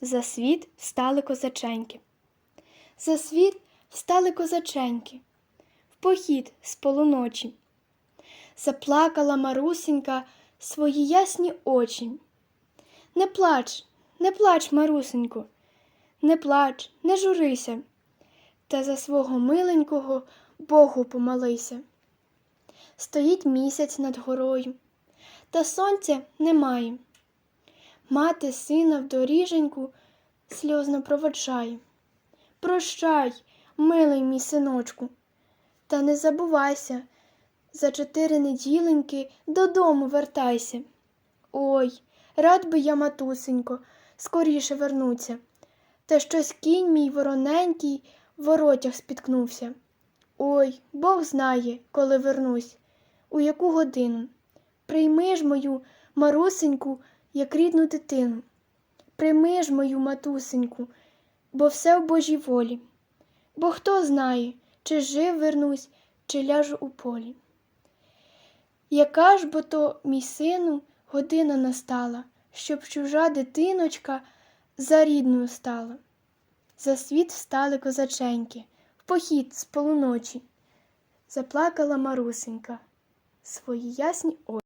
За світ встали козаченьки. За світ встали козаченьки, в похід з полуночі. Заплакала Марусенька свої ясні очі. Не плач, не плач, Марусенько, не плач, не журися, та за свого миленького Богу помолися. Стоїть місяць над горою, та сонця немає. Мати сина в доріженьку сльозно проводжає. Прощай, милий мій синочку, та не забувайся, за чотири неділеньки додому вертайся. Ой, рад би я, матусенько, скоріше вернуться, та щось кінь мій вороненький в воротях спіткнувся. Ой, Бог знає, коли вернусь, у яку годину. Прийми ж мою Марусеньку, як рідну дитину. Прийми ж мою матусеньку, бо все в Божій волі. Бо хто знає, чи жив вернусь, чи ляжу у полі. Яка ж бо то, мій сину, година настала, щоб чужа дитиночка за рідною стала. За світ встали козаченьки, в похід з полуночі. Заплакала Марусенька свої ясні очі.